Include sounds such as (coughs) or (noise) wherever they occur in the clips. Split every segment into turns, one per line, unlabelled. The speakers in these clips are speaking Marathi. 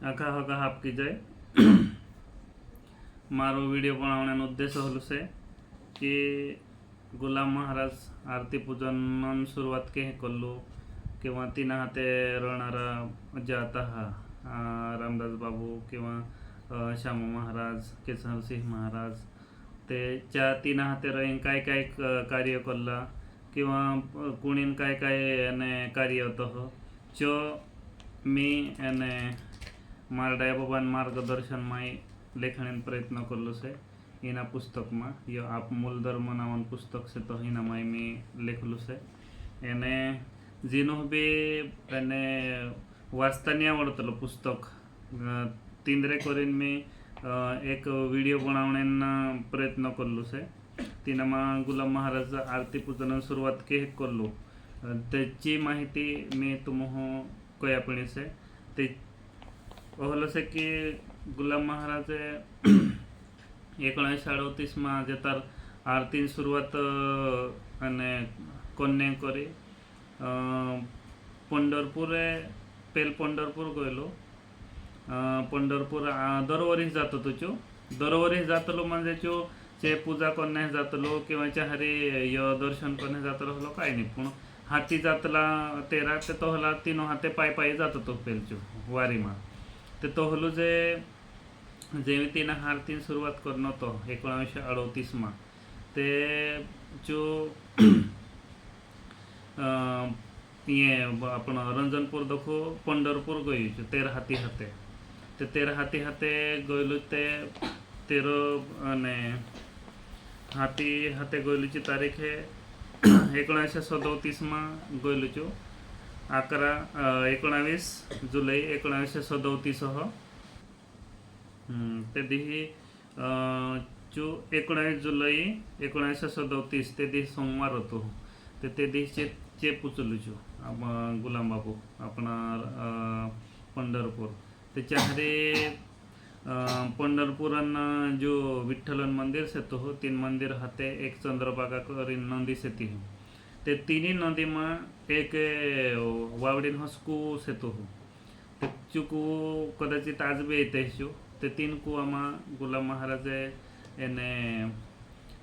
આખા હગા હાપકી જાય મારો વિડીયો બનાવવાનો ઉદ્દેશ હોલું છે કે ગુલામ મહારાજ આરતી પૂજનની શરૂઆત કે કરલું किंवा तीन हाते राहणारा जाता हा रामदास बाबू किंवा श्यामू महाराज किशनसिंह महाराज ते च्या तिनं हाते राहीन काय काय कार्य कल्ला किंवा कुणीन काय काय याने कार्य होतं हो जो मी एने મારા બાબાના માર્ગદર્શનમાં એ લેખણીનો પ્રયત્ન કરેલો છે એના પુસ્તકમાં ય આપ મૂળ ધર્મ નામનું પુસ્તક છે તો એનામાં મેં લખેલું છે એને જેનો બે એને વાંચતા નહીં આવડતેલું પુસ્તક તિંદરે કરીને મેં એક વિડીયો બનાવण्याना प्रयत्न करलो से तिनामा गुलाम महाराज आरती पूजन सुरुवात के करलो त्याची माहिती मी तुम्हाला कयापणी से ते હશે કે ગુલામ મહારાજે એકોણીસો અડતીસમાં જે તાર આરતીની શરૂઆત અને કોને કરી पंढरपूर पेल पंढरपूर गेलो. पंढरपूर दर वरीस जात होतो दर वरीस जातलो म्हणजे च्यो चे पूजा कोन्या जातलो किंवा हरी यो दर्शन कोन्या जातलो हलो काय नाही. पण हाती जातला तेरा ते तो हला तीन हाते पाय पायी जात होतो पेलच्यो वारीमा. तर तो हलो जे जेव्हा तिनं हारतीन सुरुवात करनो तो एकोणीसशे अडतीसमा ते जो ये आपण रंजनपूर दखो पंढरपूर गयो तेर हाती हाते ते तेर हाती हाते गयलो ते तेरो અને હાથી હાથે ગયેલું છે તારીખે ઓગણીસો સદોતીસમાં ગયેલું છું अकरा एकोणावीस जुलै एकोणावीसशे सदोतीसह हम्म, चु दिही चो एकोणावीस जुलै एकोणावीसशे सदोतीस ते दिवशी सोमवार होतो. ते ते दिवशी चेप उचलूचो छो. आप गुलाम बाबू पंढरपूर. त्याच्या हरे अ, जो विठ्ठलन मंदिर से तो हो तीन मंदिर हाते एक चंद्रभागा करीन सेती. हो ते तिन्ही नदी मग एक वावडीन हो स्कू सेतो हो ते चुकू कदाचित आज बी येते शो ते तीन कुआमा गुलाम महाराज याने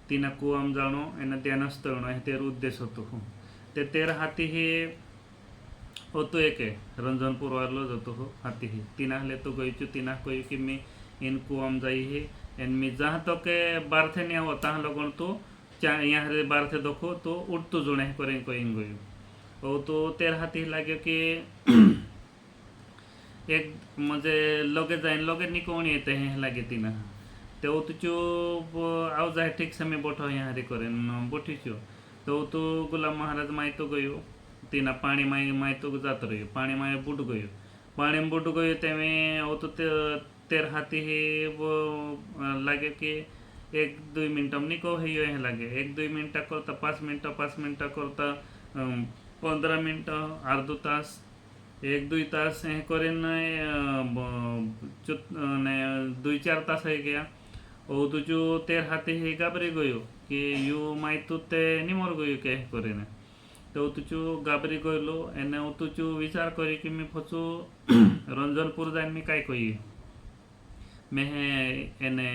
तीन कुआम जाणो एने ध्यानस्थळ हे तेर उद्देश होतो हो ते तेर हाती ही होतो एक रंजनपूरवारलो जातो हो हाती ही तिना हले तो गयचो तिना कयू की मी इन कुआम जाई हे एन मी जहा तो के बारथे न्या होता लगन तो चार यहाँ से बारह से देखो हो, तो उठतो जुड़े करें कोई गयो हो, और तो तेरा हाथी लगे कि (clears throat) एक म्हणजे लगे जाईन लगे निकोण येते हे लागे तिना। तो तुझो आव जाए ठीक समय बोठो यहाँ रे करेन बोठीचो तो तू गुलाम महाराज माहितो गयो तिना पाणी माई माहितो जातो रह्यो पाणी माय बुट गयो। पाणी बुट गयो तेवे हो तो तेर हाथी हे लागे की એક દુई મિનિટમની કહું હૈયો અહીં લાગે एक दुई મિનિટા करता पाच मिनट पाच मिनट करता पंद्रह मिनट अर्धो तास। एक दुई तास हे ने दुई चार तास है गया। ओ तुझो तेर हाथी हे गाबरी गयो की यू माय तू ते निमोर गयो के करे ने तो तुझो गाबरी गयलो आणि तुझो विचार करी कि मी फसू (coughs) रंजनपुर जाए मी काय कही મેં એને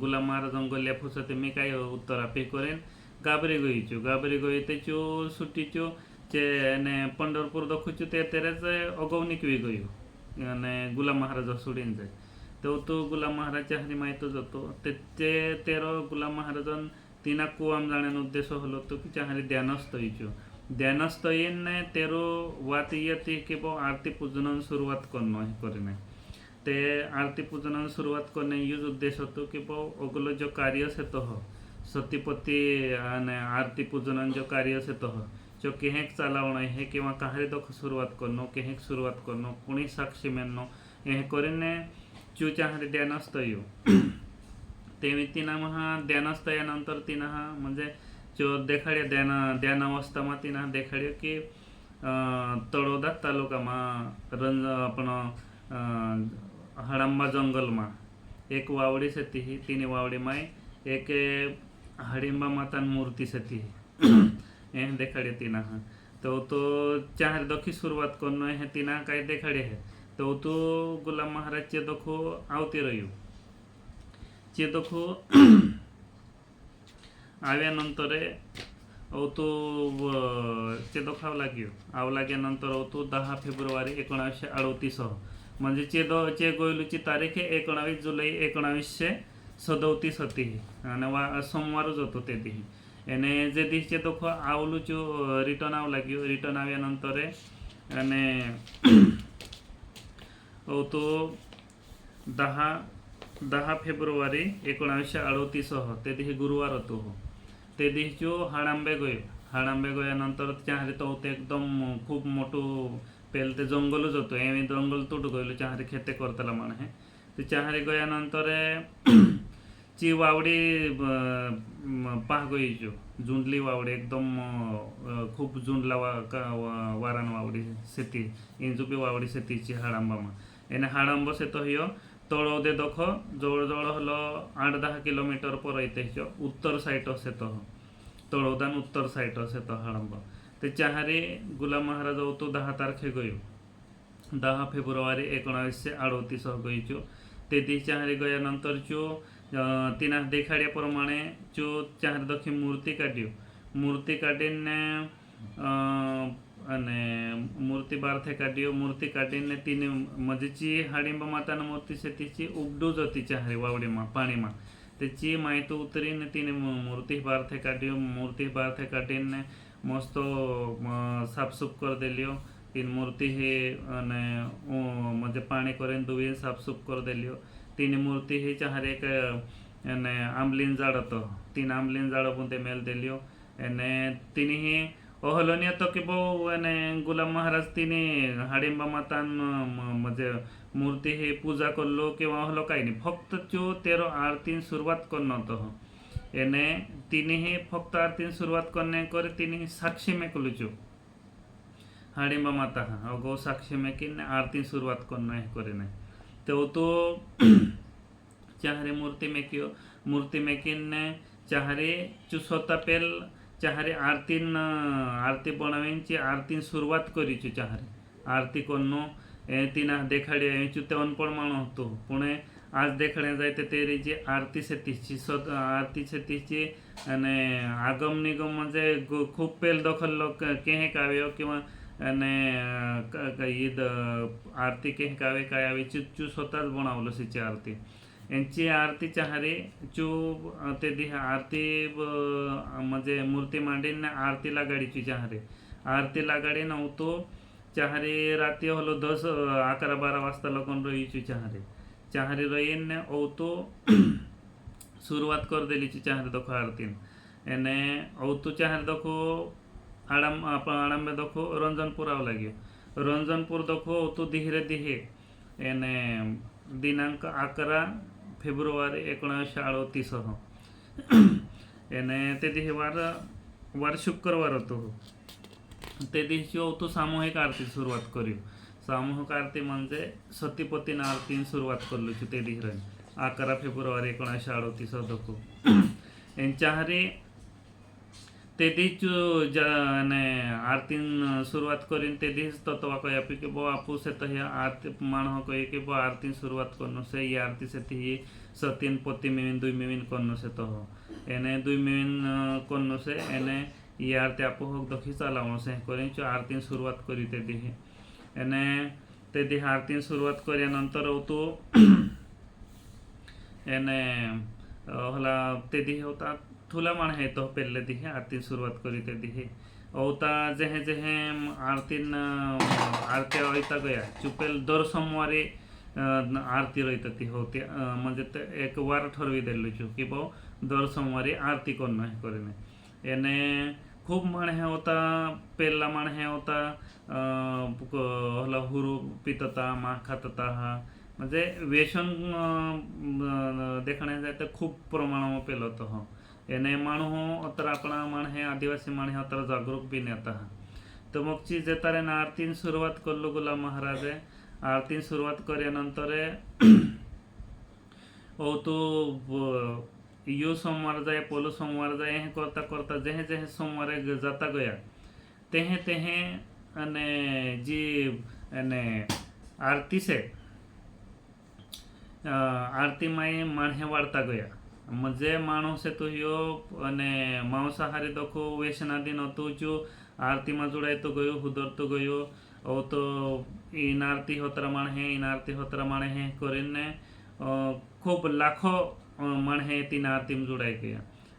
ગુલામ મહારાજ ફુરસતે મેકાયો ઉત્તર આપી કરીને ગાબરી ગઈ છું ગાબરી ગઈ તે છું છૂટી છું જે એને પંઢરપુર દખું છું તે ત્યારે જ અગાઉ નીકળી ગયું અને ગુલામ મહારાજ સુડીને જાય તો तो गुलाम महाराजच्या हरिमायतो जातो त्याचे तेरो गुलाम महाराजान तिना कुवाम जाण्याचा उद्देश हलो तो की चांगली ध्यानस्थ येचो ध्यानस्थ येईन नाही तेरो वात येते की बा आरती पूजनान सुरुवात करणं हे करीन ते आरती पूजनानं सुरुवात करणे यूज उद्देश होतो की भाऊ ओगलो जो कार्य से हो सतीपती आणि आरती पूजनान जो कार्य से हो जो केहेक चालवणं हे किंवा काही तो सुरुवात करणं केहेक सुरुवात करणं कोणी साक्षी मेळणं हे करीने चूच्या हाती ध्यानस्थ येऊ. (clears throat) तेवी तिनं महा ध्यान यानंतर तिनं हा म्हणजे जो देखाड्या ध्यान ध्यानावस्था अवस्थामा तिनं देखाड्यो की तळोदा तालुकामा रंज आपण હડમ્બા જંગલમાં. એક વાવડી સતી તેની વાવડીમાં એક હડિંબા માતાની મૂર્તિ સતી એને દેખાડી તીના હા. તો તો ચાર દખી શરૂઆત કરનો હે તીના કાંઈ દેખાડે હે. તો તો ગુલામ મહારાજ ચે દખો આવતી રહ્યું. ચે દખો આવ્યાનंतરે अवतो चे दखाव लाग्यो आव लागल्यानंतर अवतो दहा फेब्रुवारी एकोणासशे अडतीस म्हणजे चे द चे गोयलूची तारीख ही एकोणावीस जुलै एकोणावीसशे सदोतीस होती. आणि वा सोमवारच होतो ते दी એને जे दिसचे તો આવલું रिटर्न રિટર્ન આવ रिटर्न आव्यानंतर आणि અંતરે तो दहा दहा फेब्रुवारी एकोणावीसशे अडोतीस हो ते दिवशी गुरुवार होतो. हो ते दिवशी हाडांबे गोय हाडांबे गोयानंतर त्या तो ते एकदम खूप मोठं पेलते जंगल जातो एम जंगल तुटू गेलो चहारी खेते करताला म्हण हे ते चहारी गयानंतर ची वावडी पाह गोयचो जुंडली वावडी एकदम खूप जुंडला वा वारान वावडी शेती इंजुपी वावडी शेतीची हाडांबामा એને હાડંબો સેતો હિયો તળો દે દખો જોળ જોળ હલો આઠ દહ કિલોમીટર પર રહીતે ઉત્તર સાઇટ સેતો તળોદાન ઉત્તર સાઇટ સેતો હાડંબો त्याच्या हारे ગુલામ महाराज તો दहा તારખે ગયો दहा ફેબ્રુઆરી एकोणावीसशे अडोतीसह गयचो તે દિશાહારી ગયા નંતર જો તેના દેખાડ્યા પ્રમાણે જો ચાર દખી મૂર્તિ કાઢ્યો મૂર્તિ કાઢીને અને મૂર્તિ બહારથી કાઢ્યો મૂર્તિ કાઢીને તેને મજચી હાડીમાં માતાના મૂર્તિ છે તે છે ઉગડું જ હતી ચારે વાવડીમાં પાણીમાં તે જે માહિતો ઉતરીને તેને મૂર્તિ બહારથી કાઢ્યો. મૂર્તિ બહારથી કાઢીને મસ્ત સાફસૂફ કરી દેલ્યો. તીન મૂર્તિ હે અને મજે પાણી કરીને ધોઈને સાફસૂફ કરી દેલ્યો. તીન મૂર્તિ હે ચારે એક અને આંબલીન ઝાડ હતો. તીન આંબલીન ઝાડ પણ તે મેલ દેલ્યો. અને તીની હે અહલોની હતો કે બહુ અને ગુલામ મહારાજ તીની હાડિંબા માતાન મજે মূর্তিহি পূজা করলো কিংবা হলো কাহিনী ভক্ত চো তেরো আরতিন সুরবাত করনত এনে তিনিহি ভক্ত আরতিন সুরবাত করনে করে তিনিহি साक्षी में कुलचो हाडिंबा माता हा. गो साक्षी में किन आरती सुरुवात करना है करे नहीं तो तो (clears throat) चाहरे मूर्ति में क्यों मूर्ति में किन ने चाहरे चुसोता पेल चाहरे आरतीन आरती बनावेन ची आरतीन सुरुवात करीची चाहरे. आरती कोन्नो એ તીના દેખાડે એચું તે અનપણ માણો હતો પણ આજ દેખાડે જાય તે તેરી જે આરતી છે तीची स्वत आरती છે तीची અને આગમ નિગમ म्हणजे गो- खूप पेल दखल लोक केहे काव्य किंवा અને ક- ક- ईद आरती केहे कावे काय आवे चू चू स्वतःच बनवलं सिची आरती यांची आरती चाहरी चू अं, ते दिहा आरती ब- म्हणजे मूर्ती मांडीन आरतीला गाडीची चाहरी आरतीला गाडी नव्हतो चाहरी रात्री हलो दस अं, अकरा बारा वाजता लोकन रहीची चाहरी चाहरी रहीन औतो सुरुवात कर दिलीची चाहरी दखो आरतीन એને औतो चाहरी दखो આડામ આપણા આડાંબે દખો રંજનપુર આવ લાગ્યો રંજનપુર દખો તો ધીરે ધીરે એને દિનાંક अकरा फेब्रुवारी एकोणीसशे अडोतीस એને તે दिवशी वार वार शुक्रवार होतो ते दिवशी तो सामूहिक आरती सुरुवात करू सामूहिक आरती म्हणजे सतीपतीनं आरती सुरुवात करलो की ते दिहरण अकरा फेब्रुवारी एकोणीसशे अडतीस धोको यांच्या हरी ते दिच ज्याने आरतीन सुरुवात करीन ते दिस तत्वाक की बा आपूस येतं हे आरती माण हो कही की बो आरतीन सुरुवात करणं से ही आरती सेती ही सतीन पती मिळून दुई मिळून करणं से तो हो एने दुई मिळून करणं से एने યાર તે આપો હોક દખી ચલાવવાનું છે કરીને આરતીની શરૂઆત કરી તે દેહે. અને (clears throat) તે દેહ આરતીની શરૂઆત કર્યાનंतर આવतो એને हला ते दिहे होता ठुला माण है तो पेल्ले दिहे आरती सुरुवात करी ते दिहे अवता जेहे जेहे आरतीन आरत्या वयता गया चुपेल दर सोमवारी आरती रोयता ती होते म्हणजे ते एक वार ठरवी दिल्लो की भाऊ दर सोमवारी आरती करणं हे करीन एने खूप मन हे होता पेल्ला मन हे होता हुरू पितता मा खातता हा. म्हणजे वेशन देखण्या जाय तर खूप प्रमाण पेल होतं हो. याने मन हो तर आपण मन हे आदिवासी मन हे तर जागरूक बी नेत हा. तर मग ची जे तर आरतीन सुरुवात करलो गुला महाराज. आरती सुरुवात करेनंतर औतू (clears throat) ब- यो सोमवार जाय पोलो सोमवार जाय हे करता करता जेहे जेहे सोमवारे ग- जाता गया तेहे तेहे અને જે અને આરતી છે અ, આરતીમાં એ માણસે વાળતા ગયા म्हणजे માણસે તો યો અને માંસાહારી તો ખૂબ વેસનાદી નહોતું જો આરતીમાં જોડાય તો ગયો હુદર તો ગયો ઓ તો ઈન આરતી હોતરા માણસે ઈન આરતી હોતરા માણસે કરીને अ, खूप मणहे नातिम जुडायके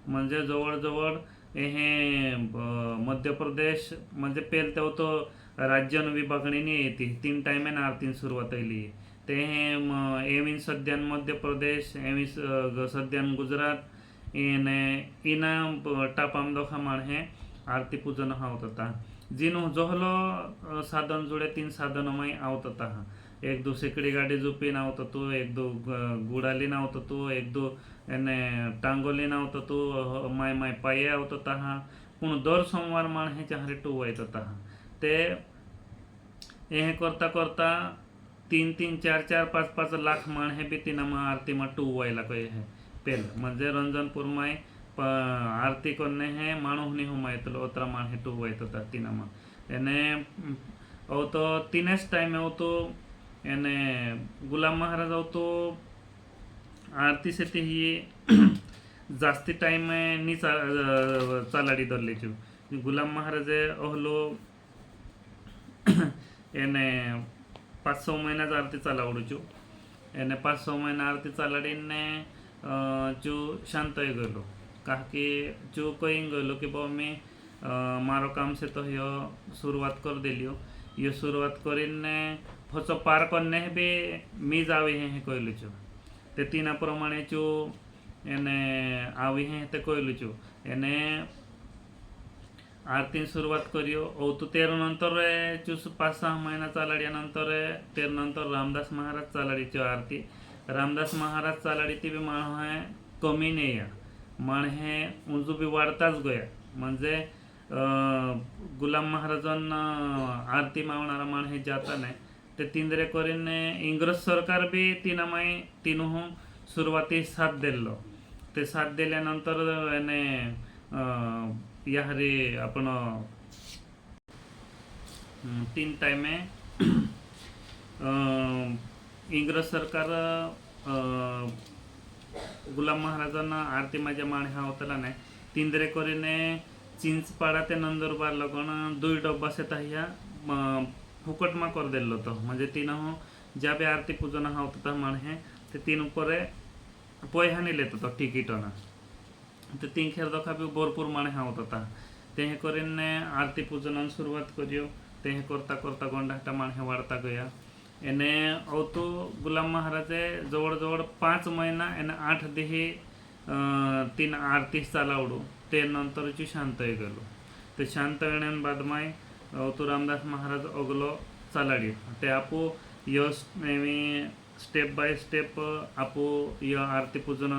म्हणजे जवळजवळ हे मध्य प्रदेश म्हणजे पेल तो तो राज्यन विभागणीने येते. तीन टायमेन आरतीन सुरुवात आयली ते हे एविन सद्यान मध्य प्रदेश एवीन सद्यान गुजरात इने इना टापाम दोखा मन हे आरती पूजन हावत आता जिनो जोहलो साधन जुडे तीन साधन माई आवत आता હતા એક દો શેકડી ગાડી ઝૂપીને આવતું હતું એક દો ગ- ઘોડા લઈને આવતું હતું એક દો એને ટાંગો લઈને આવતું હતું માય માય પાયે આવતા હતા પણ દર સોમવાર માણસે ચાહરે ટુ વાયતા હતા તે એ કરતા કરતા तीन तीन चार चार पाच पाच लाख माण हे बी तिनामा आरतीमा टू व्हायला કહે હે પેલ म्हणजे રંજનપુરમાં પ આરતી કોને હે માણસની હું માહિતી ઓતરા માણ હે ટુ વાય હતા તીનામાં એને હવે તો તીને જ ટાઈમે એવું તો એને ಗುಲಾಮ್ ಮಹಾರಾಜ್ ಅವತ್ತು ಆರ್ತಿ ಸತಿ ಹಿ ಜಾಸ್ತಿ ಟೈಮ್ ನೀ ಚಾಲಾಡಿದರ್ಲಿಚು ગુલામ મહારાજે અહલો (clears throat) એને પાંચ છ મહિના જ આરતી ચલાવડું છું. એને પાંચ છ મહિના આરતી ચલાડીને જો શાંત થઈ ગયેલો. કારણ કે જો કહી ગયેલો કે બહુ મેં મારો કામ છે તો યો શરૂઆત કરી દેલ્યો યો શરૂઆત કરીને ફસો પાર કરીને બી મી જ આવી હે કહેલું છું તે તેના પ્રમાણે જો એને આવી હે તે કહેલું છું એને आरतीन सुरुवात करियो ओ तो तेरा नंतर चूस पाच सहा महिना चालाड्यानंतर तेर नंतर रामदास महाराज चालाडीची आरती रामदास महाराज चालाडी ती बी माण हे कमी नाही या माण हे उंजू बी वाढताच गया म्हणजे अं, गुलाम महाराजांना आरती मावणारा माण हे जाता नाही ते तिंदरे करीन इंग्रज सरकार बी तिना माई तिनहू सुरवाती साथ दिल्लो. ते साथ दिल्यानंतर याने या याहरी आपण तीन टायमे इंग्रज सरकार गुलाम महाराजांना आरती माझ्या माण हा होतला नाही. तिंदरे करीने चिंचपाडा ते नंदुरबार लगन दुई डब्बा से ह्या হুকটমা করে দিল তো মানে তিন যাবে আরতি পূজন হতো তো মানে তো তিন উপরে পয়হা নিলে তো টিকিটনা तर तीन खेळ दखाबी भरपूर माणे हावत होता ते हे करीन आरती पूजनान सुरुवात करियो ते हे करता करता गोंडाटा माणे वाढता गया એને આવતો ગુલામ મહારાજે જવળજવળ પાંચ મહિના એને આઠ દેહી તીન આરતી ચાલાવડું તે નંતરची शांत ગયેલું તે शांत येण्यान બાદમાંય अवतू रामदास महाराज अगलो चालाडी ते आपू यश नेहमी स्टेप बाय स्टेप आपू य आरती पूजन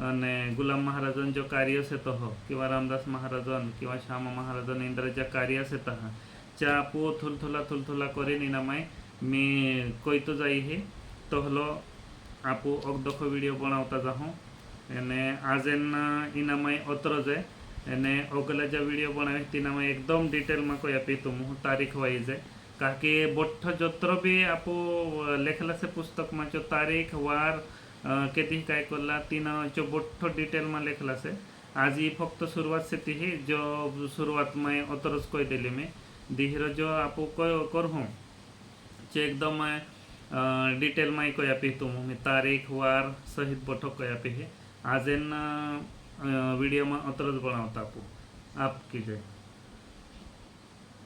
અને ગુલામ મહારાજન જો કાર્ય છે તો किंवा रामदास महाराजन किंवा श्यामा महाराजन इंद्र ज्या कार्य છે તહ च्या आपू थुलथुला थुलथुला करे निनामाय मी કઈતો જાય હે તો હલો આપુ અગદખો વિડીયો બનાવતા જાઉં એને આજેન ઇનામાય અત્ર જાય અને ಒಗಲಜ ವಿಡಿಯೋ ಬಣಾವಿತ್ತಿ ನಮ್ಮ એકદમ ડિટેલમાં કોઈ આપી તું હું તારીખ વાઇઝે કારણ કે બોઠ જત્ર બી આપો લેખેલા છે પુસ્તકમાં, જો તારીખ, વાર કેદી કાંઈ કરલા તીના, જો બોઠ ડિટેલમાં લેખેલા છે. આજે ફક્ત શરૂઆત છે તી, જો શરૂઆતમાં અતરસ કહી દેલી મેં. ધીરો જો આપો કયો કરું જે એકદમ ડિટેલમાં કહી આપી તું હું તારીખ, વાર, સહિત બોઠ કહી આપી હે આજેના बोठो कोई आपी है आज इन